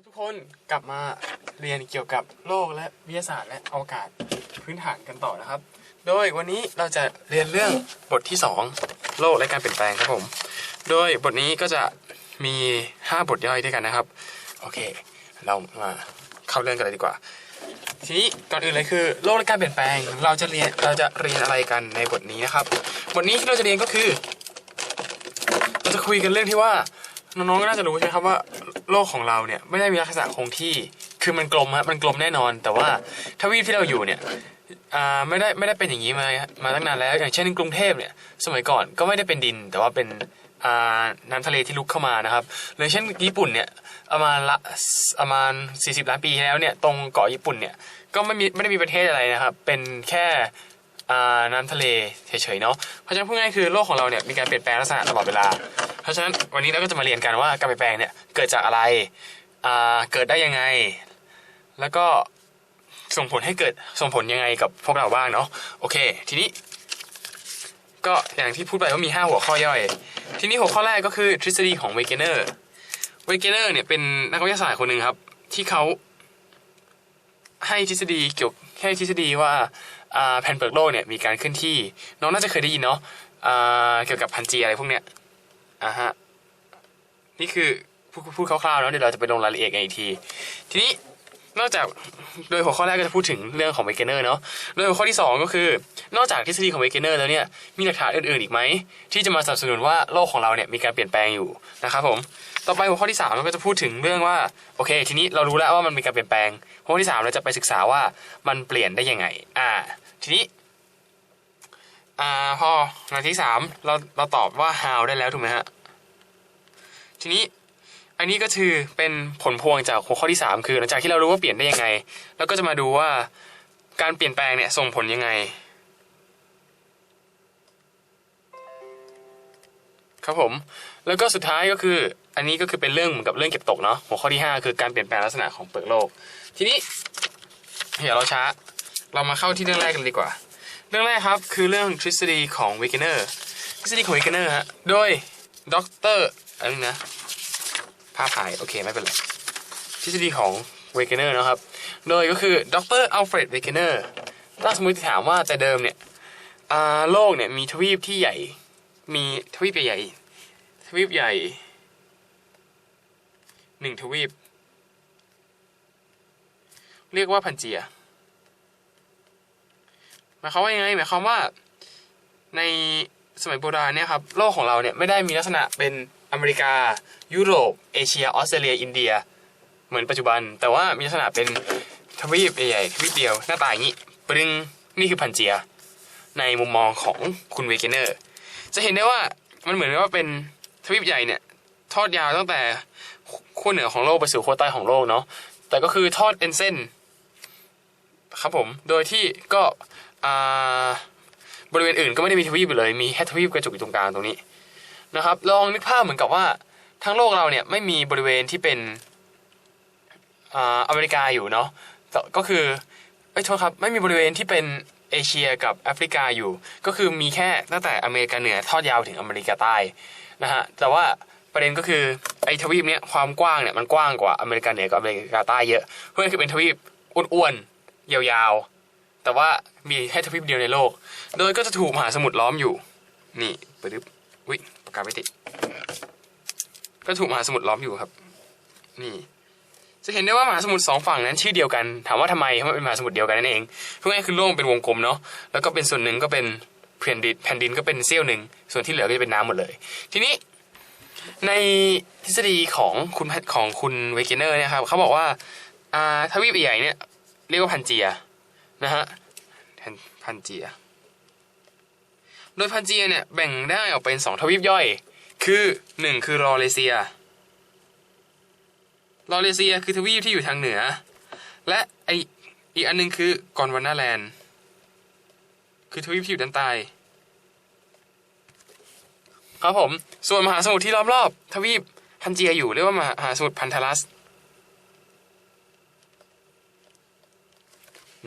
ครับทุกคนกลับมาเรียนเกี่ยวกับโลกและวิทยาศาสตร์และอวกาศพื้นฐานกันต่อนะครับ โดยวันนี้เราจะเรียนเรื่องบทที่ 2 โลกและการเปลี่ยนแปลงครับผม โดยบทนี้ก็จะมี 5 บทย่อยด้วยกันนะครับ โอเค เรามาเข้าเรื่องกันเลยดีกว่า ทีนี้ก่อนอื่นเลยคือ โลกและการเปลี่ยนแปลง เราจะเรียนเราจะเรียนอะไรกันในบทนี้นะครับ บทนี้ที่เราจะเรียนก็คือ เราจะคุยกันเรื่องที่ว่าน้องๆก็น่าจะรู้ใช่ไหมครับว่า โลกของเราเนี่ยไม่ได้มีลักษณะคงที่ คือมันกลมฮะมันกลมแน่นอน แต่ว่าทวีปที่เราอยู่เนี่ยอ่าไม่ได้ไม่ได้เป็นอย่างนี้มามาตั้งนานแล้ว อย่างเช่นกรุงเทพเนี่ยสมัยก่อนก็ไม่ได้เป็นดิน แต่ว่าเป็นน้ำทะเลที่ลุกเข้ามานะครับหรือเช่นญี่ปุ่นเนี่ยประมาณละประมาณ 40 ล้านปีที่แล้วเนี่ยตรงเกาะญี่ปุ่นเนี่ยก็ไม่มีไม่ได้มีประเทศอะไรนะครับ เป็นแค่ น้ำทะเลเฉยๆเนาะเพราะฉะนั้นพูดง่ายๆคือโลกของเราเนี่ยมีการเปลี่ยนแปลงลักษณะตลอดเวลา เพราะฉะนั้นวันนี้เราก็จะมาเรียนกันว่าการเปลี่ยนแปลงเนี่ยเกิดจากอะไรเกิดได้ยังไง แล้วก็ส่งผลให้เกิดส่งผลยังไงกับพวกเราบ้างเนาะโอเค ทีนี้ ก็อย่างที่พูดไปว่ามี 5 หัวข้อย่อย ทีนี้หัวข้อแรกก็คือทฤษฎีของเวเกเนอร์เวเกเนอร์เนี่ยเป็นนักวิทยาศาสตร์คนหนึ่งครับ ที่เขาให้ทฤษฎีเกี่ยวให้ทฤษฎีว่า แผ่นเปลือกโลกเนี่ยมีการเคลื่อนที่ น้องน่าจะเคยได้ยินเนาะเกี่ยวกับพันจีอะไรพวกเนี้ยอ่าฮะนี่คือพูดพูดคร่าวๆเนาะเดี๋ยวเราจะไปลงรายละเอียดกันอีกที ทีนี้นอกจากโดยหัวข้อแรกก็จะพูดถึงเรื่องของเวเกเนอร์เนาะโดยหัวข้อที่สองก็คือ นอกจากทฤษฎีของเวเกเนอร์แล้วเนี่ยมีหลักฐานอื่นๆอีกไหมที่จะมาสนับสนุนว่าโลกของเราเนี่ยมีการเปลี่ยนแปลงอยู่นะครับผมต่อไปหัวข้อที่สามเราก็จะพูดถึงเรื่องว่าโอเค ทีนี้เรารู้แล้วว่ามันมีการเปลี่ยนแปลงหัวข้อที่สามเราจะไปศึกษาว่ามันเปลี่ยนได้ยังไง อ่า ทีนี้อ่าพอหลังที่สามเราเราตอบว่า how ได้แล้วถูกไหมฮะทีนี้อันนี้ก็คือเป็นผลพวงจากหัวข้อที่สามคือหลังจากที่เรารู้ว่าเปลี่ยนได้ยังไง แล้วก็จะมาดูว่าการเปลี่ยนแปลงเนี่ยส่งผลยังไง ครับผม แล้วก็สุดท้ายก็คือ อันนี้ก็คือเป็นเรื่องเหมือนกับเรื่องเก็บตกเนาะหัวข้อที่ห้าคือการเปลี่ยนแปลงลักษณะของเปลือกโลก ทีนี้เดี๋ยวเราช้า เรามาเข้าที่เรื่องแรกกันดีกว่า เรื่องแรกครับคือเรื่องทฤษฎีของวิกเนอร์ทฤษฎีของวิกเนอร์ฮะโดยดรอะไรนะภาพถ่ายโอเคไม่เป็นไรทฤษฎีของเวเกเนอร์นะครับ โดยก็คือดรอัลเฟรดเวเกเนอร์ถ้าสมมติถามว่าแต่เดิมเนี่ยโลกเนี่ยมีทวีปที่ใหญ่ มีทวีปใหญ่ ทวีปใหญ่ หนึ่งทวีป เรียกว่าพันเจียหมายความว่ายังไงหมายความว่าในสมัยโบราณเนี่ยครับโลกของเราเนี่ยไม่ได้มีลักษณะเป็นอเมริกา ยุโรป เอเชียออสเตรเลียอินเดีย เหมือนปัจจุบัน แต่ว่ามีลักษณะเป็นทวีปใหญ่ๆทวีปเดียวหน้าตาอย่างนี้ปรึงนี่คือพันเจีย ในมุมมองของคุณเวเกเนอร์ จะเห็นได้ว่ามันเหมือนกับว่าเป็นทวีปใหญ่เนี่ยทอดยาวตั้งแต่ ขั้วเหนือของโลกไปสู่ขั้วใต้ของโลกเนาะแต่ก็คือทอดเป็นเส้นครับผมโดยที่ก็บริเวณอื่นก็ไม่ได้มีทวีปอยู่เลยมีแค่ทวีปกระจุกอยู่ตรงกลางตรงนี้นะครับ ลองนึกภาพเหมือนกับว่าทั้งโลกเราเนี่ยไม่มีบริเวณที่เป็นอเมริกาอยู่เนาะก็คือเอ้โทษครับไม่มีบริเวณที่เป็นเอเชียกับแอฟริกาอยู่ ก็คือมีแค่ตั้งแต่อเมริกาเหนือทอดยาวถึงอเมริกาใต้นะฮะแต่ว่า ประเด็นก็คือไอ้ทวีปเนี้ยความกว้างเนี่ยมันกว้างกว่าอเมริกาเหนือกับอเมริกาใต้เยอะเพราะงั้นคือเป็นทวีปอ้วนๆยาวๆ แต่ว่ามีแค่ทวีปเดียวในโลก โดยก็จะถูกมหาสมุทรล้อมอยู่ นี่ปึ๊บอุ้ยปากกาไม่ติดก็ถูกมหาสมุทรล้อมอยู่ครับ นี่ จะเห็นได้ว่ามหาสมุทรสองฝั่งนั้นชื่อเดียวกัน ถามว่าทำไมเพราะมันเป็นมหาสมุทรเดียวกันนั่นเองเพราะงั้นคือโลกเป็นวงกลมเนาะแล้วก็เป็นส่วนหนึ่งก็เป็นแผ่นดินแผ่นดินก็เป็นเสี้ยวหนึ่งส่วนที่เหลือก็จะเป็นน้ำหมดเลย ทีนี้ ในทฤษฎีของคุณของคุณเวเกเนอร์เนี่ยครับเขาบอกว่าอ่าทวีปใหญ่เนี่ยเรียกว่าพันเจียนะฮะพันพันเจีย โดยพันเจียเนี่ยแบ่งได้ออกเป็นสองทวีปย่อย คือหนึ่งคือรอเลเซีย รอเลเซียคือทวีปที่อยู่ทางเหนือ และไออีกอันหนึงคือกอนวานาแลนด์ คือทวีปที่อยู่ด้านใต้ ครับผม ส่วนมหาสมุทรที่ล้อมรอบทวีปพันเจียอยู่เรียกว่ามหาสมุทรพันธรัส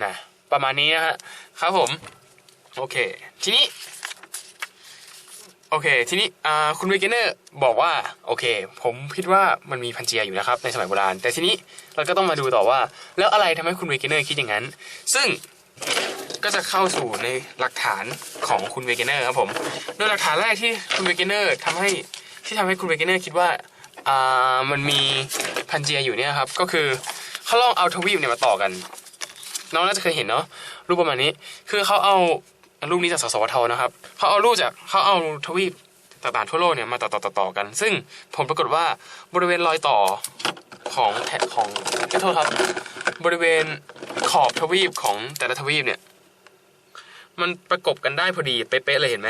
นะประมาณนี้นะฮะครับผม โอเค ทีนี้ โอเค ทีนี้คุณเวเกเนอร์บอกว่า โอเค ผมคิดว่ามันมีพันเจียอยู่นะครับ ในสมัยโบราณ แต่ทีนี้เราก็ต้องมาดูต่อว่า แล้วอะไรทำให้คุณเวเกเนอร์คิดอย่างนั้น ซึ่ง ก็จะเข้าสู่ในหลักฐานของคุณเวเกเนอร์ครับผม โดยหลักฐานแรกที่คุณเวเกเนอร์ทำให้ที่ทำให้คุณเวเกเนอร์คิดว่าอ่ามันมีพันเจียอยู่เนี่ยครับ ก็คือเขาลองเอาทวีปเนี่ยมาต่อกัน น้องน่าจะเคยเห็นเนาะรูปประมาณนี้ คือเขาเอารูปนี้จากสสวทนะครับเขาเอารูปจากเขาเอาทวีปต่างๆทั่วโลกเนี่ยมาต่อต่อต่อต่อกัน ซึ่งผลปรากฏว่าบริเวณรอยต่อของแถของขอโทษครับ บริเวณขอบทวีปของแต่ละทวีปเนี่ย มันประกบกันได้พอดีเป๊ะๆเลยเห็นไหม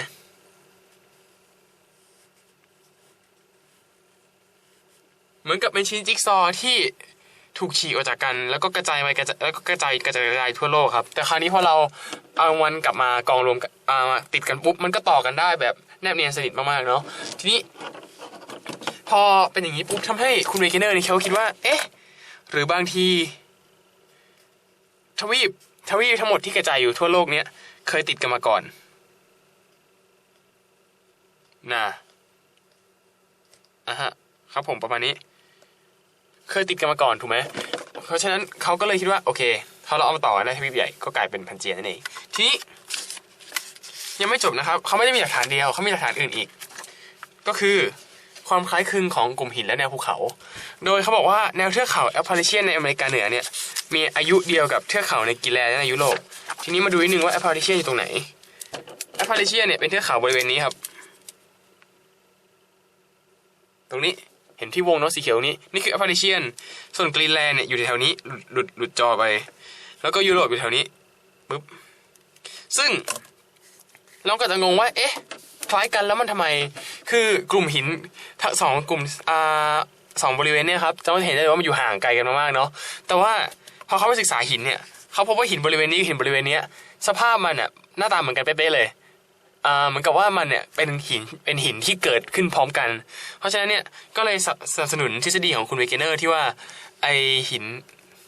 เหมือนกับเป็นชิ้นจิ๊กซอที่ถูกฉีกออกจากกันแล้วก็กระจายไปกระจายแล้วก็กระจายกระจายกระจายทั่วโลกครับ แต่คราวนี้พอเราเอามันกลับมากองรวมกันอ่ามาติดกันปุ๊บมันก็ต่อกันได้แบบแนบเนียนสนิทมากๆเนาะทีนี้ พอเป็นอย่างนี้ปุ๊บทำให้คุณเวกเนอร์นี่เขาคิดว่า เอ๊ะ หรือบางที ทวีปทวีปทั้งหมดที่กระจายอยู่ทั่วโลกเนี้ย เคยติดกันมาก่อนนะอะฮะ ครับผมประมาณนี้ เคยติดกันมาก่อนถูกไหม เพราะฉะนั้นเขาก็เลยคิดว่า โอเคเขาเราเอามาต่อนได้ทวีปใหญ่ก็กลายเป็นพันเจียนั่นเอง ทีนี้ยังไม่จบนะครับ เขาไม่ได้มีหลักฐานเดียว เขามีหลักฐานอื่นอีก ก็คือความคล้ายคลึงของกลุ่มหินและแนวภูเขา โดยเขาบอกว่าแนวเทือกเขาแอปพาริเชียนในอเมริกาเหนือเนี่ย มีอายุเดียวกับเทือกเขาในกรีนแลนด์และในยุโรป ทีนี้มาดูนิดนึงว่าแอปพาริเชียอยู่ตรงไหนแอปพาริเชียเนี่ยเป็นเทือกเขาบริเวณนี้ครับ ตรงนี้เห็นที่วงเนาะสีเขียวนี้ นี่คือแอปพาริเชียนส่วนกรีนแลนด์เนี่ยอยู่แถวนี้หลุดหลุดจอไป แล้วก็ยุโรปอยู่แถวนี้ปุ๊บซึ่งเราก็จะงงว่า เอ๊ะ คล้ายกันแล้วมันทำไม คือกลุ่มหินทั้งสองกลุ่มอ่าสองบริเวณเนี่ยครับจะเห็นได้ว่ามันอยู่ห่างไกลกันมากๆเนาะ แต่ว่าพอเขาไปศึกษาหินเนี่ย เขาพบว่าหินบริเวณนี้หินบริเวณนี้สภาพมันอะหน้าตาเหมือนกันเป๊ะเลยอ่าเหมือนกับว่ามันเนี่ยเป็นหินเป็นหินที่เกิดขึ้นพร้อมกัน เพราะฉะนั้นเนี่ยก็เลยสนับสนุนทฤษฎีของคุณเวเกเนอร์ที่ว่าไอหิน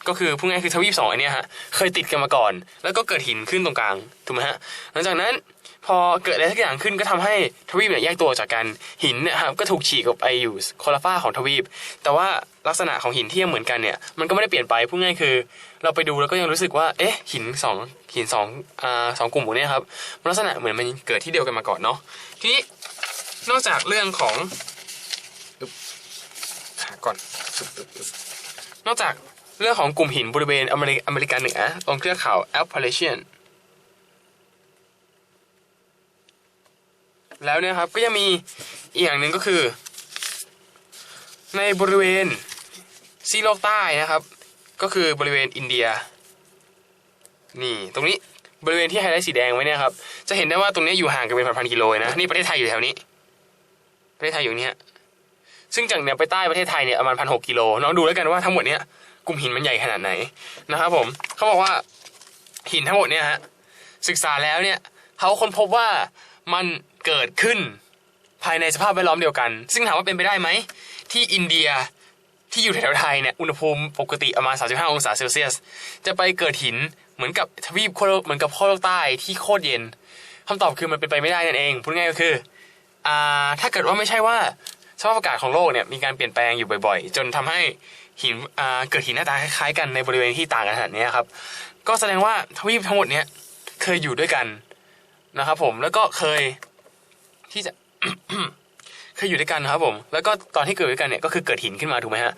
ก็คือพูดง่ายคือทวีปสองอันเนี้ยฮะเคยติดกันมาก่อน แล้วก็เกิดหินขึ้นตรงกลางถูกไหมฮะหลังจากนั้น พอเกิดอะไรสักอย่างขึ้นก็ทำให้ทวีปเนี่ยแยกตัวจากกันหินเนี่ยครับก็ถูกฉีกออกไปอยู่คนละฝ้าของทวีป แต่ว่าลักษณะของหินที่ยังเหมือนกันเนี่ยมันก็ไม่ได้เปลี่ยนไปพูดง่ายคือ เราไปดูแล้วก็ยังรู้สึกว่าเอ๊ะหินสองหินสองอ่าสองกลุ่มพวกเนี้ยครับลักษณะเหมือนมันเกิดที่เดียวกันมาก่อนเนาะทีนี้นอกจากเรื่องของอึ๊บหาก่อนนอกจากเรื่องของกลุ่มหินบริเวณอเมริอเมริกาเหนือตรงเทือกเขาแอลพาเลเชียน แล้วเนี่ยครับก็ยังมีอีกอย่างหนึ่งก็คือ ในบริเวณซีโลกใต้นะครับ ก็คือบริเวณอินเดีย นี่ตรงนี้บริเวณที่ไฮไลท์สีแดงไว้เนี่ยครับจะเห็นได้ว่าตรงนี้อยู่ห่างกันเป็นพันๆกิโลนะนี่ประเทศไทยอยู่แถวนี้ ประเทศไทยอยู่เนี้ยซึ่งจากเหนือไปใต้ประเทศไทยเนี่ยประมาณพันหกกิโลน้องดูแล้วกันว่าทั้งหมดเนี้ยกลุ่มหินมันใหญ่ขนาดไหนนะครับผมเขาบอกว่าหินทั้งหมดเนี่ยฮะศึกษาแล้วเนี่ยเขาค้นพบว่ามัน เกิดขึ้นภายในสภาพแวดล้อมเดียวกัน ซึ่งถามว่าเป็นไปได้ไหม ที่อินเดียที่อยู่แถวไทยเนี่ย อุณหภูมิปกติประมาณ 35 องศาเซลเซียส จะไปเกิดหินเหมือนกับทวีปโคเหมือนกับโคโลกใต้ที่โคตรเย็นคำตอบคือมันเป็นไปไม่ได้นั่นเอง พูดง่ายก็คืออ่าถ้าเกิดว่าไม่ใช่ว่าสภาพอากาศของโลกเนี่ยมีการเปลี่ยนแปลงอยู่บ่อยๆ จนทำให้หินอ่าเกิดหินหน้าตาคล้ายๆกันในบริเวณที่ต่างกันขนาดนี้ครับ ก็แสดงว่าทวีปทั้งหมดเนี้ยเคยอยู่ด้วยกันนะครับผม แล้วก็เคย ที่จะเคยอยู่ด้วยกันครับผม แล้วก็ตอนที่เกิดด้วยกันเนี่ยก็คือเกิดหินขึ้นมาถูกไหมฮะ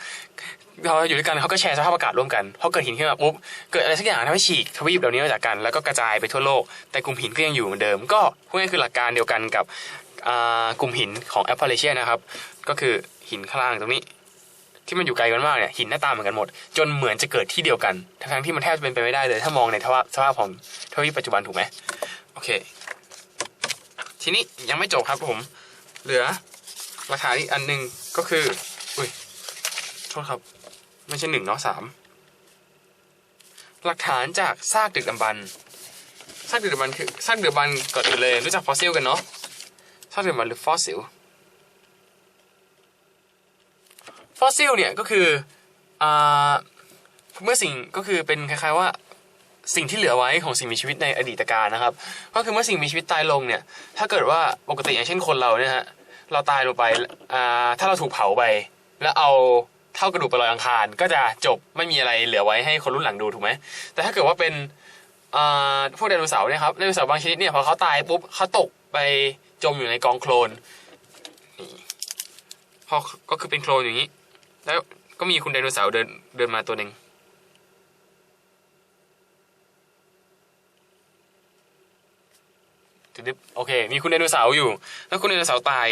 พออยู่ด้วยกันเขาก็แชร์สภาพอากาศร่วมกันพอเกิดหินขึ้นมาปุ๊บเกิดอะไรสักอย่างทำให้ฉีกทวีปเหล่านี้ออกจากกันแล้วก็กระจายไปทั่วโลก แต่กลุ่มหินก็ยังอยู่เหมือนเดิม ก็พูดง่ายๆคือหลักการเดียวกันกับกลุ่มหินของแอปเปิเชียนะครับ ก็คือหินข้างล่างตรงนี้ ที่มันอยู่ไกลกันมากเนี่ยหินหน้าตาเหมือนกันหมด จนเหมือนจะเกิดที่เดียวกัน ทั้งที่มันแทบจะเป็นไปไม่ได้เลย ถ้ามองในสภาสภาพของทวีปปัจจุบันถูกไหมโอเค ทีนี้ยังไม่จบครับผม เหลือหลักฐานอีกอันหนึ่งก็คือ อุ้ย โทษครับ ไม่ใช่หนึ่งเนาะสามหลักฐานจากซากดึกดำบรรพ์ซากดึกดำบรรพ์คือซากดึกดำบรรพ์ก่อนอื่นเลยรู้จักฟอสซิลกันเนาะซากดึกดำบรรพ์หรือฟอสซิลฟอสซิลเนี่ยก็คืออ่าเมื่อสิ่งก็คือเป็นคล้ายๆว่า สิ่งที่เหลือไว้ของสิ่งมีชีวิตในอดีตการนะครับ ก็คือเมื่อสิ่งมีชีวิตตายลงเนี่ย ถ้าเกิดว่าปกติอย่างเช่นคนเราเนี่ยฮะเราตายลงไปอ่าถ้าเราถูกเผาไป แล้วเอาเท่ากระดูกไปลอยอังคาร ก็จะจบไม่มีอะไรเหลือไว้ให้คนรุ่นหลังดูถูกไหมแต่ถ้าเกิดว่าเป็นอ่าพวกไดโนเสาร์เนี่ยครับไดโนเสาร์บางชนิดเนี่ยพอเขาตายปุ๊บเขาตกไปจมอยู่ในกองโคลนนี่พอก็คือเป็นโคลนอย่างนี้ แล้วก็มีคุณไดโนเสาร์เดินเดินมาตัวหนึ่ง จุดๆโอเค มีคุณไดโนเสาร์อยู่ แล้วคุณไดโนเสาร์ตาย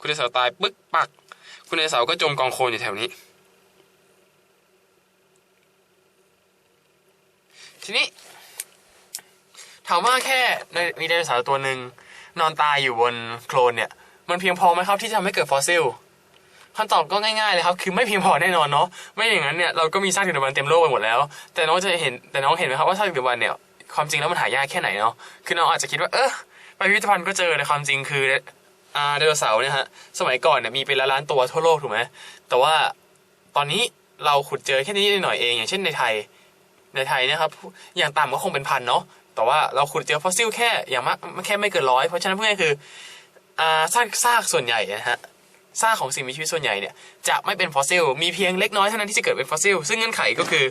คุณไดโนเสาร์ตายปึ๊กปัก คุณไดโนเสาร์ก็จมกองโคลนอยู่แถวนี้ ทีนี้ถามว่าแค่ในมีไดโนเสาร์ตัวหนึ่งนอนตายอยู่บนโคลนเนี่ย มันเพียงพอไหมครับที่จะทำให้เกิดฟอสซิล คำตอบก็ง่ายๆเลยครับ คือไม่เพียงพอแน่นอนเนาะ ไม่อย่างนั้นเนี่ยเราก็มีซากดึกดำบรรพ์เต็มโลกไปหมดแล้ว แต่น้องจะเห็น แต่น้องเห็นไหมครับว่าซากดึกดำบรรพ์เนี่ย ความจริงแล้วมันหายากแค่ไหนเนาะ คือน้องอาจจะคิดว่า เออไปพิพิธภัณฑ์ก็เจอแต่ความจริงคืออ่าไดโนเสาร์เนี่ยฮะ สมัยก่อนเนี่ยมีเป็นล้านตัวทั่วโลกถูกไหมแต่ว่าตอนนี้เราขุดเจอแค่นี้หน่อยเอง อย่างเช่นในไทย ในไทยเนะครับ อย่างต่ำก็คงเป็นพันเนาะ แต่ว่าเราขุดเจอฟอสซิลแค่อย่างมากแค่ไม่เกินร้อย เพราะฉะนั้นเพื่อนคืออ่าซากซากส่วนใหญ่นะฮะ ซากของสิ่งมีชีวิตส่วนใหญ่เนี่ยจะไม่เป็นฟอสซิล มีเพียงเล็กน้อยเท่านั้นที่จะเกิดเป็นฟอสซิล ซึ่งเงื่อนไขก็คือ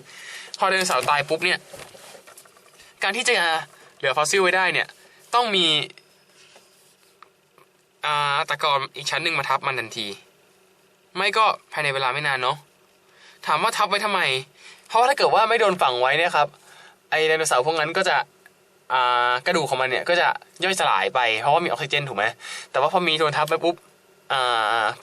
พอไดโนเสาร์ตายปุ๊บเนี่ย การที่จะเหลือฟอสซิลไว้ได้เนี่ยต้องมีอาตะกอนอีกชั้นหนึ่งมาทับมันทันที ไม่ก็ภายในเวลาไม่นานเนาะ ถามว่าทับไว้ทำไม เพราะว่าถ้าเกิดว่าไม่โดนฝังไว้เนี่ยครับ ไอไดโนเสาร์พวกนั้นก็จะกระดูกของมันเนี่ยก็จะย่อยสลายไปเพราะว่ามีออกซิเจนถูกไหมแต่ว่าพอมีโดนทับไปปุ๊บ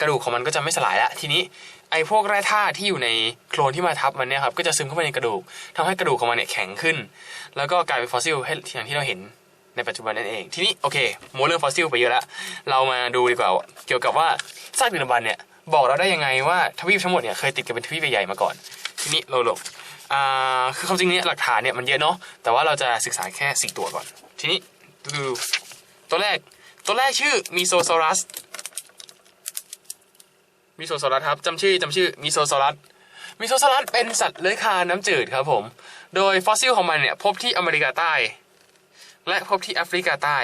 กระดูกของมันก็จะไม่สลายละทีนี้ไอ้พวกแร่ธาตุที่อยู่ในโคลนที่มาทับมันเนี่ยครับก็จะซึมเข้าไปในกระดูกทำให้กระดูกของมันเนี่ยแข็งขึ้น แล้วก็กลายเป็นฟอสซิลให้อย่างที่เราเห็นในปัจจุบันนั่นเอง ทีนี้โอเคโมเรื่องฟอสซิลไปเยอะแล้วเรามาดูดีกว่าเกี่ยวกับว่าซากดึกดำบรรเนี่ยบอกเราได้ยังไงว่าทวีปทั้งหมดเนี่ยเคยติดกันเป็นทวีปใหญ่ๆมาก่อน ทีนี้เราหลบคือความจริงเนี่ยหลักฐานเนี่ยมันเยอะเนาะแต่ว่าเราจะศึกษาแค่สี่ตัวก่อน ทีนี้ดูตัวแรกตัวแรกชื่อมีโซซอรัส มิโซซอรัสครับจำชื่อจำชื่อมิโซซอรัสมิโซซอรัสเป็นสัตว์เลื้อยคลานน้ำจืดครับผม โดยฟอสซิลของมันเนี่ยพบที่อเมริกาใต้ และพบที่แอฟริกาใต้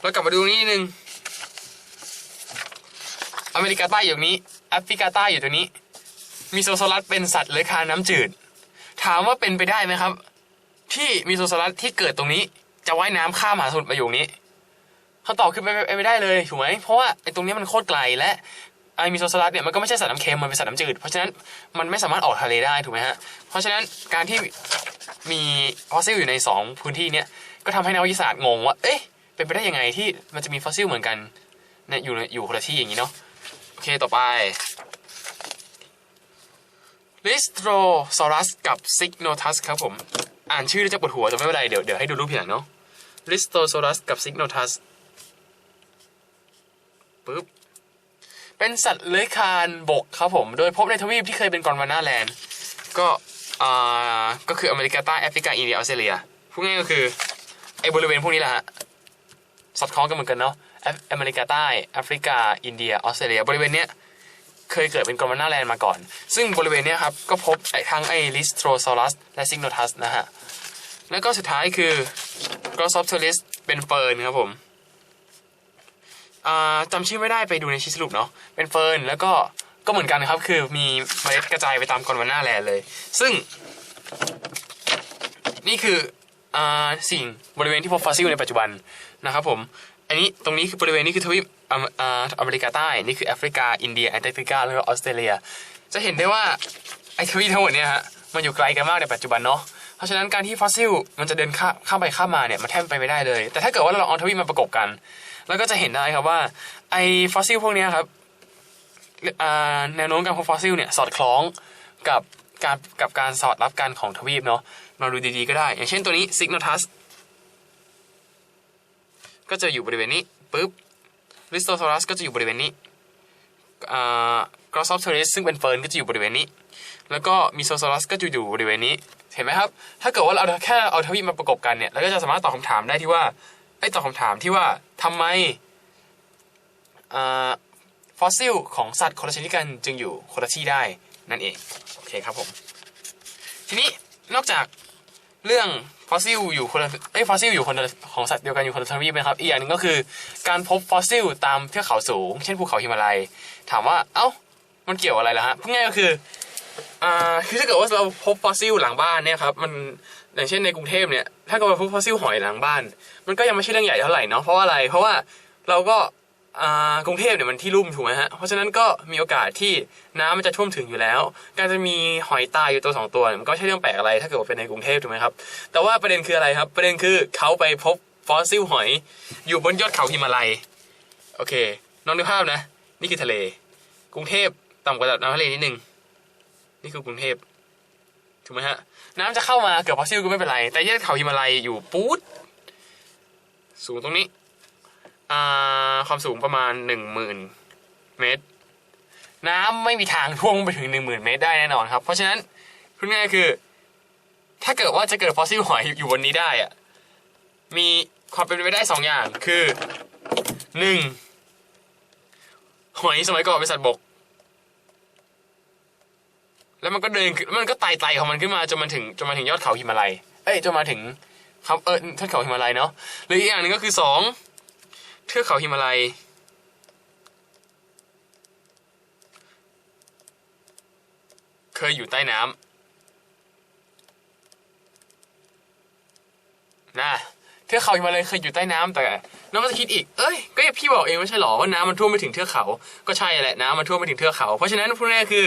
เรากลับมาดูนี่นึงอเมริกาใต้อยู่นี้แอฟริกาใต้อยู่ตรงนี้มิโซซอรัสเป็นสัตว์เลื้อยคลานน้ำจืด ถามว่าเป็นไปได้ไหมครับ ที่มิโซซอรัสที่เกิดตรงนี้ จะว่ายน้ำข้ามมหาสมุทรมาอยู่นี้คำตอบคือไปไปไม่ได้เลยถูกไหมเพราะว่าไอ้ตรงนี้มันโคตรไกลและ ไอมิโซซารัสเนี่ยมันก็ไม่ใช่สัตว์น้ำเค็มมันเป็นสัตว์น้ำจืด เพราะฉะนั้นมันไม่สามารถออกทะเลได้ถูกไหมฮะเพราะฉะนั้นการที่มีฟอสซิลอยู่ในสองพื้นที่เนี่ยก็ทำให้นักวิทยาศาสตร์งงว่าเอ๊ะเป็นไปได้ยังไงที่มันจะมีฟอสซิลเหมือนกันเนี่ยอยู่อยู่คนละที่อย่างนี้เนาะโอเคต่อไปลิสโตรซอรัสกับซิกโนทัสครับผม อ่านชื่อแล้วจะปวดหัวแต่ไม่เป็นไร เดี๋ยวเดี๋ยวให้ดูรูปทีหลังเนาะลิสโตรซอรัสกับซิกโนทัสปึ๊บ เป็นสัตว์เลื้อยคลานบกครับผม โดยพบในทวีปที่เคยเป็นกอนวาน่าแลนด์ ก็อ่าก็คืออเมริกาใต้แอฟริกาอินเดียออสเตรเลียพูดง่ายก็คือไอ้บริเวณพวกนี้แหละฮะสอดคล้องกันเหมือนกันเนาะออเมริกาใต้แอฟริกาอินเดียออสเตรเลียบริเวณเนี้ยเคยเกิดเป็นกอนวาน่าแลนด์มาก่อน ซึ่งบริเวณเนี้ยครับ ก็พบไอทั้งไอ้ลิสโทรซอรัส และซิกโนทัสนะฮะ แล้วก็สุดท้ายคือกรอสซอฟเทอริสเป็นเฟิร์นครับผม จำชื่อไม่ได้ไปดูในชีสรุปเนาะเป็นเฟิร์นแล้วก็ก็เหมือนกันครับ คือมีเมล็ดกระจายไปตามกอนวาน่าแลร์เลย ซึ่ง นี่คืออสิ่งบริเวณที่พบฟอสซิลในปัจจุบันนะครับผม อันนี้ตรงนี้คือบริเวณนี้คือทวีปอเมอ่าอเมริกาใต้ นี่คือแอฟริกา อินเดียแอนตาร์กติกาแล้วก็ออสเตรเลีย จะเห็นได้ว่าไอทวีปทั้งหมดเนี่ยฮะมันอยู่ไกลกันมากในปัจจุบันเนาะเพราะฉะนั้นการที่ฟอสซิลมันจะเดินข้ามข้ามไปข้ามมาเนี่ยมันแทบไปไม่ได้เลย แต่ถ้าเกิดว่าเราเอาทวีปมาประกบกัน แล้วก็จะเห็นได้ครับว่าไอฟอสซิลพวกนี้ครับแนวโน้มการพบฟอสซิลเนี่ยสอดคล้องกับการกับการสอดรับกันของทวีปเนาะเราดูดีๆก็ได้ อย่างเช่นตัวนี้ซิกโนทัสก็จะอยู่บริเวณนี้ปุ๊บริสโต a อรัสก็จะอยู่บริเวณนี้กรอสซอฟเทอริสซึ่งเป็นเฟิร์นก็จะอยู่บริเวณนี้ แล้วก็มิโซซอรัสก็จะอยู่บริเวณนี้ เห็นไหมครับ ถ้าเกิดว่าเราแค่เอาทวีปมาประกบกันเนี่ยเราก็จะสามารถตอบคำถามได้ที่ว่า ไอ้ตอบคำถามที่ว่าทำไมฟอสซิลของสัตว์คนละชนิดกันจึงอยู่คนละที่ได้นั่นเองโอเคครับผมทีนี้นอกจากเรื่องฟอสซิลอยู่คนละเอ้ฟอสซิลอยู่คนละของสัตว์เดียวกันอยู่คนละทวีปนะครับ อีกอย่างหนึ่งก็คือการพบฟอสซิลตามเทือกเขาสูง เช่นภูเขาหิมาลัย ถามว่าเอ้ามันเกี่ยวอะไรล่ะฮะพูดง่ายก็คืออ่าคือถ้าเกิดว่าเราพบฟอสซิลหลังบ้านเนี่ยครับมัน อย่างเช่นในกรุงเทพเนี่ยถ้าเกิดว่าพบฟอสซิลหอยหลังบ้าน มันก็ยังไม่ใช่เรื่องใหญ่เท่าไหร่เนาะเพราะว่าอะไรเพราะว่าเราก็อ่ากรุงเทพเนี่ยมันที่ลุ่มถูกไหมฮะ เพราะฉะนั้นก็มีโอกาสที่น้ำมันจะท่วมถึงอยู่แล้ว การจะมีหอยตายอยู่ตัวสองตัวเนี่ยมันก็ไม่ใช่เรื่องแปลกอะไรถ้าเกิดว่าเป็นในกรุงเทพถูกไหมครับ แต่ว่าประเด็นคืออะไรครับ ประเด็นคือเขาไปพบฟอสซิลหอย อยู่บนยอดเขาหิมาลัย โอเค น้องนึกภาพนะ นี่คือทะเล กรุงเทพต่ำกว่าระดับน้ำทะเลนิดนึง นี่คือกรุงเทพ ถูกไหมฮะ น้ำจะเข้ามาเกือบฟอซิลก็ไม่เป็นไร แต่ยอดเขาหิมาลัยอยู่ปุ๊ดสูงตรงนี้อ่าความสูงประมาณหนึ่งหมื่นเมตร น้ำไม่มีทางท่วมไปถึงหนึ่งหมื่นเมตรได้แน่นอนครับ เพราะฉะนั้นพูดง่ายๆคือ ถ้าเกิดว่าจะเกิดฟอสซิลหอยอยู่บนนี้ได้อะมีความเป็นไปได้สองอย่างคือหนึ่งหอยสมัยก่อนเป็นสัตว์บก แล้วมันก็เดินมันก็ไต่ไต่ของมันขึ้นมาจนมันถึงจนมาถึงยอดเขาหิมาลัย เอ้ยจนมาถึงครับเออยอดเขาหิมาลัยเนาะหรืออีกอย่างหนึ่งก็คือสองเทือกเขาหิมาลัยเคยอยู่ใต้น้ำนะเทือกเขาหิมาลัยเคยอยู่ใต้น้ำแต่น้องก็จะคิดอีก เอ้ย ก็พี่บอกเองไม่ใช่หรอว่าน้ำมันท่วมไปถึงเทือกเขา ก็ใช่แหละ น้ำมันท่วมไปถึงเทือกเขา เพราะฉะนั้นพูดง่ายคือ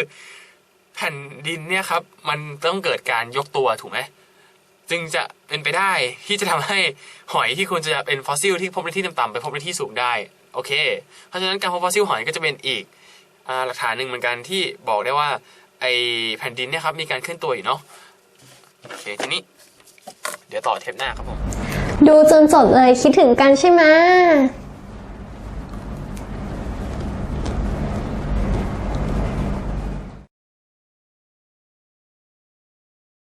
แผ่นดินเนี่ยครับมันต้องเกิดการยกตัวถูกไหมจึงจะเป็นไปได้ที่จะทำให้หอยที่ควรจะเป็นฟอสซิลที่พบในที่ต่ำๆไปพบในที่สูงได้โอเค เพราะฉะนั้นการพบฟอสซิลหอยก็จะเป็นอีกหลักฐานหนึ่งเหมือนกันที่บอกได้ว่าไอแผ่นดินเนี่ยครับมีการเคลื่อนตัวอยู่เนาะโอเคทีนี้ เดี๋ยวต่อเทปหน้าครับผมดูจนจบเลยคิดถึงกันใช่ไหม